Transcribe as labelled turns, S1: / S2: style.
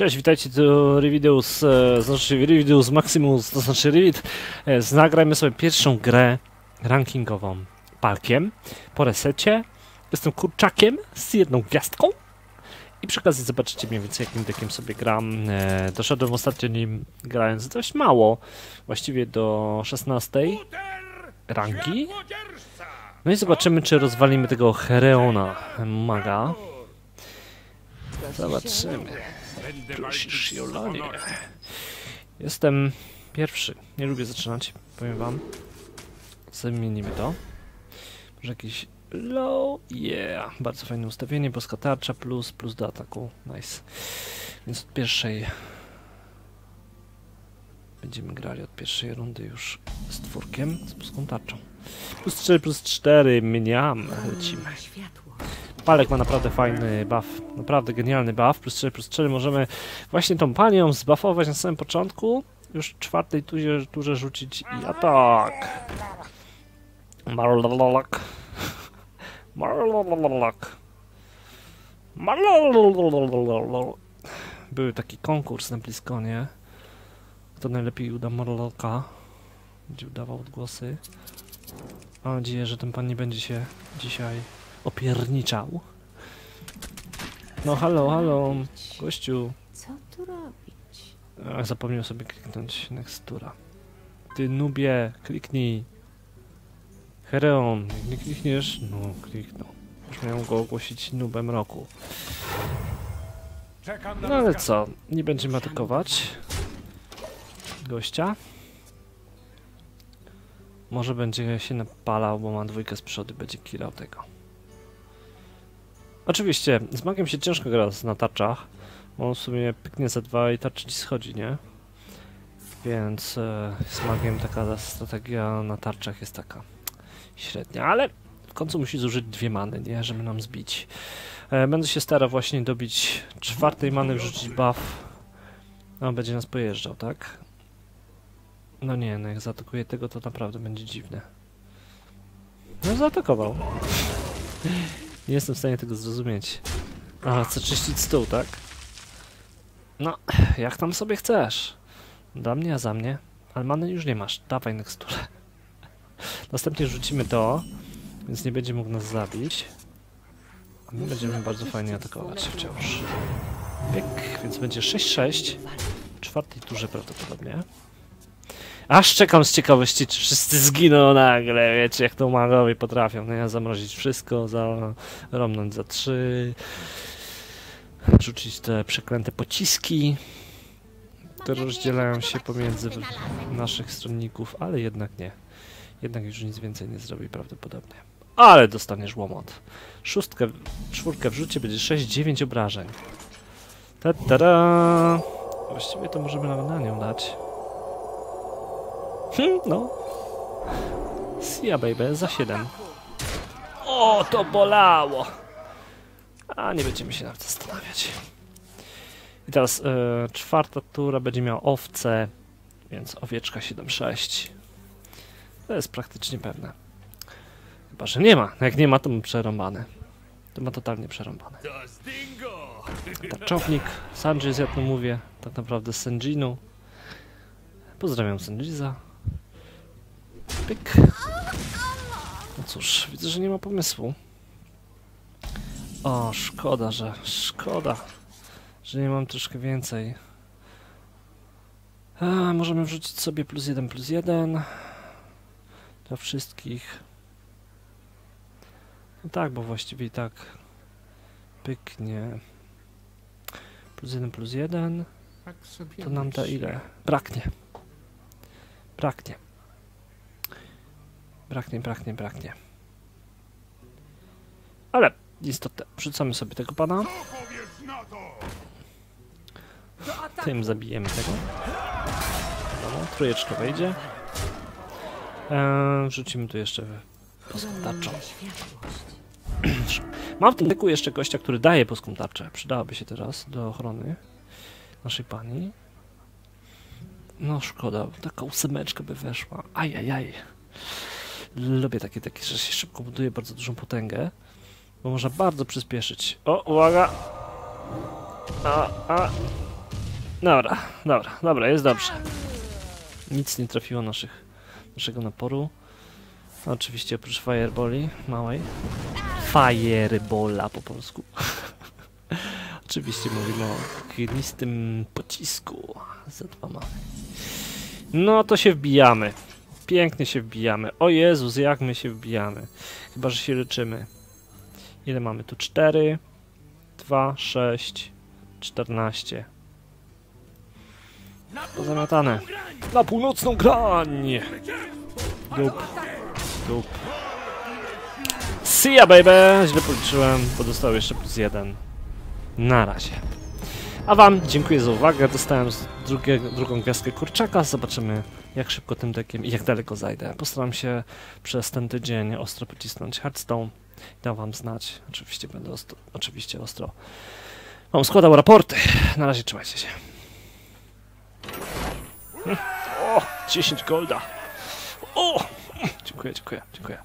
S1: Cześć, witajcie, to Revideus, e, znaczy Revideus Maximus, to znaczy Revit. E, Nagrajmy sobie pierwszą grę rankingową palkiem po resecie. Jestem kurczakiem z jedną gwiazdką i przy okazji zobaczycie mniej więcej jakim dekiem sobie gram. E, doszedłem ostatnio nim grając dość mało, właściwie do 16 rangi. No i zobaczymy, czy rozwalimy tego Hereona maga. Zobaczymy. Prosisz, Jolanie. Jestem pierwszy. Nie lubię zaczynać, powiem wam. Zamienimy to. Może jakiś low. Yeah. Bardzo fajne ustawienie. Boska tarcza plus, plus do ataku. Nice. Więc od pierwszej będziemy grali od pierwszej rundy już z twórkiem, z boską tarczą. Plus 4, plus 4. Mniam. Lecimy. Palek ma naprawdę fajny buff, naprawdę genialny buff, plus 4, plus 4 możemy właśnie tą panią zbuffować na samym początku, już w czwartej turze, turze rzucić i atak. Marlalak. Marlalak. Marlalak. Był taki konkurs na Bliskonie. Kto najlepiej uda Marlalaka. Będzie udawał odgłosy. Mam nadzieję, że ten pan nie będzie się dzisiaj opierniczał. No halo, halo, gościu.
S2: Co tu robić?
S1: Ach, zapomniał sobie kliknąć Nextura. Ty nubie, kliknij. Hereon, nie klikniesz? No, kliknął. Już miałem go ogłosić nubem roku. No ale co, nie będziemy atakować gościa. Może będzie się napalał, bo ma dwójkę z przodu, będzie killał tego. Oczywiście, z magiem się ciężko gra na tarczach, bo on w sumie pyknie za dwa i tarczy ci schodzi, nie? Więc e, z magiem taka strategia na tarczach jest taka średnia, ale w końcu musi zużyć dwie many, nie? Żeby nam zbić. E, będę się starał właśnie dobić czwartej many, wrzucić buff. No, będzie nas pojeżdżał, tak? No nie, no jak zaatakuje tego, to naprawdę będzie dziwne. No zaatakował. Nie jestem w stanie tego zrozumieć. A, chcę czyścić stół, tak? No, jak tam sobie chcesz. Dla mnie, a za mnie. Ale many już nie masz. Dawaj nexturę. Następnie rzucimy to, więc nie będzie mógł nas zabić. A my będziemy bardzo fajnie atakować wciąż. Pyk, więc będzie 6-6. W czwartej turze prawdopodobnie. Aż czekam z ciekawości, czy wszyscy zginą nagle, wiecie, jak to magowie potrafią. No ja zamrozić wszystko, zaromnąć za trzy, rzucić te przeklęte pociski, które rozdzielają się pomiędzy naszych stronników, ale jednak nie. Jednak już nic więcej nie zrobi prawdopodobnie. Ale dostaniesz łomot. Szóstkę, czwórkę w rzucie będzie 6-9 obrażeń. Ta -ta Właściwie to możemy nawet na nią dać. Hm, no. Sia baby, za 7. O, to bolało! A nie będziemy się nawet zastanawiać. I teraz e, czwarta tura będzie miała owce, więc owieczka 7-6. To jest praktycznie pewne. Chyba, że nie ma. Jak nie ma, to ma przerąbane. To ma totalnie przerąbane. Tarczownik, Sanji, jak to mówię, tak naprawdę Senjinu. Pozdrawiam Senjiza. Pyk. No cóż, widzę, że nie ma pomysłu. O, szkoda, że... Szkoda, że nie mam troszkę więcej. A, możemy wrzucić sobie plus jeden, plus jeden. Dla wszystkich. No tak, bo właściwie i tak pyknie. Plus jeden, plus jeden. To nam da ile? Braknie. Braknie. Braknie, braknie, braknie. Ale istotne, wrzucamy sobie tego pana. Tym zabijemy tego. No, trójeczka wejdzie. Eee, wrzucimy tu jeszcze tarczą. Mam w tym deku jeszcze gościa, który daje boską tarczę. Przydałaby się teraz do ochrony naszej pani. No szkoda, taka ósemeczka by weszła. Ajajaj. Lubię takie, takie, że się szybko buduje bardzo dużą potęgę, bo można bardzo przyspieszyć. O, uwaga! A, a. Dobra, dobra, dobra, jest dobrze. Nic nie trafiło naszych, naszego naporu. Oczywiście oprócz fireboli małej. Firebola po polsku. Oczywiście mówimy o ognistym pocisku. Za dwa mamy. No to się wbijamy. Pięknie się wbijamy. O Jezus, jak my się wbijamy. Chyba, że się leczymy. Ile mamy tu? 4, 2, 6, 14. Pozamiatane. Na północną grań! Dup. Dup. See ya, baby! Źle policzyłem, bo dostał jeszcze plus jeden. Na razie. A wam dziękuję za uwagę. Dostałem z drugiego, drugą gwiazdkę kurczaka. Zobaczymy, jak szybko tym dekiem i jak daleko zajdę. Postaram się przez ten tydzień ostro pocisnąć Hearthstone. Dam wam znać. Oczywiście będę ostro, oczywiście ostro wam składał raporty. Na razie trzymajcie się. O! 10 golda. O! Dziękuję, dziękuję, dziękuję.